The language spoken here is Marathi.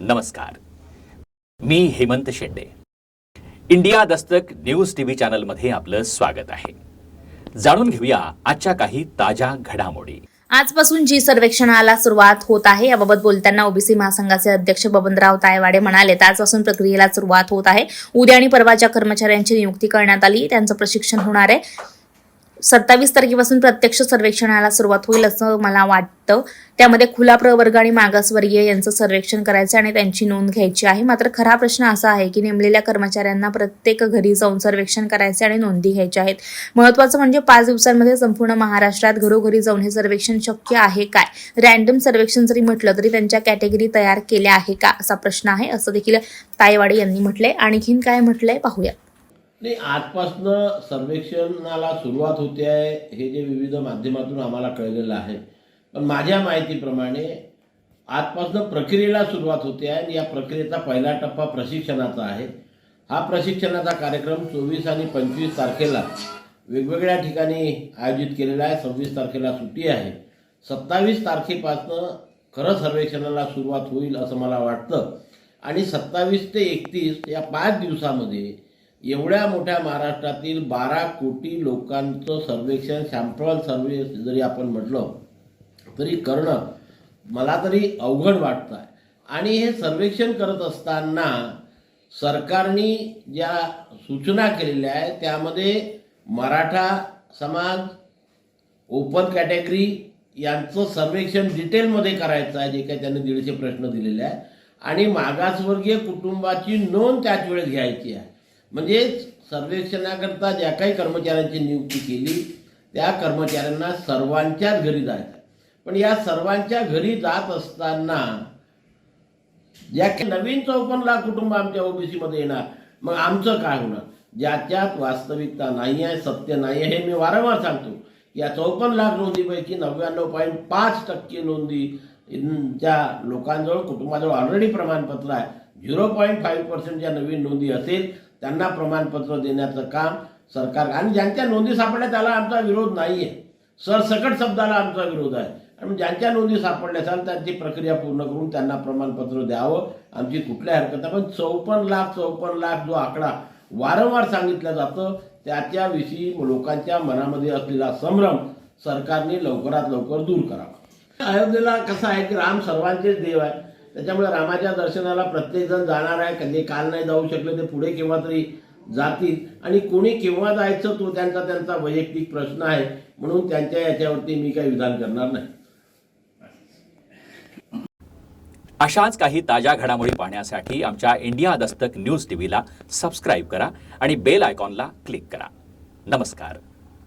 नमस्कार. मी Hemant Shende. India Dastak news TV चॅनलमध्ये आपलं स्वागत आहे. जाणून घेऊया आजच्या काही ताज्या घडामोडी. आजपासून जी सर्वेक्षणाला सुरुवात होत आहे याबाबत बोलताना ओबीसी महासंघाचे अध्यक्ष बबनराव तायवाडे म्हणाले आजपासून प्रक्रियेला सुरुवात होत आहे. उद्या आणि परवाच्या कर्मचाऱ्यांची नियुक्ती करण्यात आली त्यांचं प्रशिक्षण होणार आहे. सत्तावीस तारखेपासून प्रत्यक्ष सर्वेक्षणाला सुरुवात होईल असं मला वाटतं. त्यामध्ये खुला प्रवर्ग आणि मागासवर्गीय यांचं सर्वेक्षण करायचं आणि त्यांची नोंद घ्यायची आहे. मात्र खरा प्रश्न असा आहे की नेमलेल्या कर्मचाऱ्यांना प्रत्येक घरी जाऊन सर्वेक्षण करायचे आणि नोंदी घ्यायच्या आहेत. महत्वाचं म्हणजे पाच दिवसांमध्ये संपूर्ण महाराष्ट्रात घरोघरी जाऊन हे सर्वेक्षण शक्य आहे काय? रॅन्डम सर्वेक्षण जरी म्हटलं तरी त्यांच्या कॅटेगरी तयार केल्या आहे का असा प्रश्न आहे असं देखील तायवाडे यांनी म्हटलंय. आणखीन काय म्हटलंय पाहूया. नाही आजपासनं सर्वेक्षणाला सुरुवात होते आहे हे जे विविध माध्यमातून आम्हाला कळलेलं आहे. पण माझ्या माहितीप्रमाणे आजपासनं प्रक्रियेला सुरुवात होते आहे आणि या प्रक्रियेचा पहिला टप्पा प्रशिक्षणाचा आहे. हा प्रशिक्षणाचा कार्यक्रम चोवीस आणि पंचवीस तारखेला वेगवेगळ्या ठिकाणी आयोजित केलेला आहे. सव्वीस तारखेला सुट्टी आहे. सत्तावीस तारखेपासनं खरं सर्वेक्षणाला सुरुवात होईल असं मला वाटतं. आणि सत्तावीस ते एकतीस या पाच दिवसामध्ये एवढ्या मोठ्या महाराष्ट्रातील बारा कोटी लोकांचं सर्वेक्षण सॅम्पल सर्वे जरी आपण म्हटलं तरी करणं मला तरी अवघड वाटतं आहे आणि हे सर्वेक्षण करत असताना सरकारने ज्या सूचना केलेल्या आहेत त्यामध्ये मराठा समाज ओपन कॅटेगरी यांचं सर्वेक्षण डिटेलमध्ये करायचं आहे जे काही त्यांनी दीडशे प्रश्न दिलेले आहे आणि मागासवर्गीय कुटुंबाची नोंद त्याच वेळेस घ्यायची आहे. म्हणजे सर्वेक्षणाकरता ज्या काही कर्मचाऱ्यांची नियुक्ती केली त्या कर्मचाऱ्यांना सर्वांच्याच घरी जायचं. पण या सर्वांच्या घरी जात असताना ज्या नवीन चौपन्न लाख कुटुंब आमच्या ओबीसीमध्ये येणार मग आमचं काय होणार? ज्याच्यात वास्तविकता नाही आहे सत्य नाही आहे हे मी वारंवार सांगतो. या चौपन्न लाख नोंदीपैकी नव्याण्णव पॉईंट पाच टक्के नोंदी ज्या लोकांजवळ कुटुंबाजवळ ऑलरेडी प्रमाणपत्र आहे. झिरो पॉईंट फाईव्ह पर्सेंट ज्या नवीन नोंदी असेल त्यांना प्रमाणपत्र देण्याचं काम सरकार आणि ज्यांच्या नोंदी सापडल्या त्याला आमचा विरोध नाही आहे सरसकट शब्दाला आमचा विरोध आहे. आणि ज्यांच्या नोंदी सापडल्या असाल त्यांची प्रक्रिया पूर्ण करून त्यांना प्रमाणपत्र द्यावं आमची कुठल्या हरकत नाही. पण चौपन्न लाख चौपन्न लाख जो आकडा वारंवार सांगितलं जातं त्याच्याविषयी लोकांच्या मनामध्ये असलेला संभ्रम सरकारने लवकरात लवकर दूर करावा. अयोध्येला कसं आहे की राम सर्वांचेच देव आहे. त्याच्यामुळे रामाच्या दर्शनाला प्रत्येकजण जाणार आहे. कधी काल नाही जाऊ शकले ते पुढे केव्हा तरी जातील. आणि कोणी केव्हा जायचं तो त्यांचा त्यांचा वैयक्तिक प्रश्न आहे. म्हणून त्यांच्या याच्यावरती मी काही विधान करणार नाही. अशाच काही ताज्या घडामोडी पाहण्यासाठी आमच्या इंडिया दस्तक न्यूज टीव्हीला सबस्क्राईब करा आणि बेल आयकॉनला क्लिक करा. नमस्कार.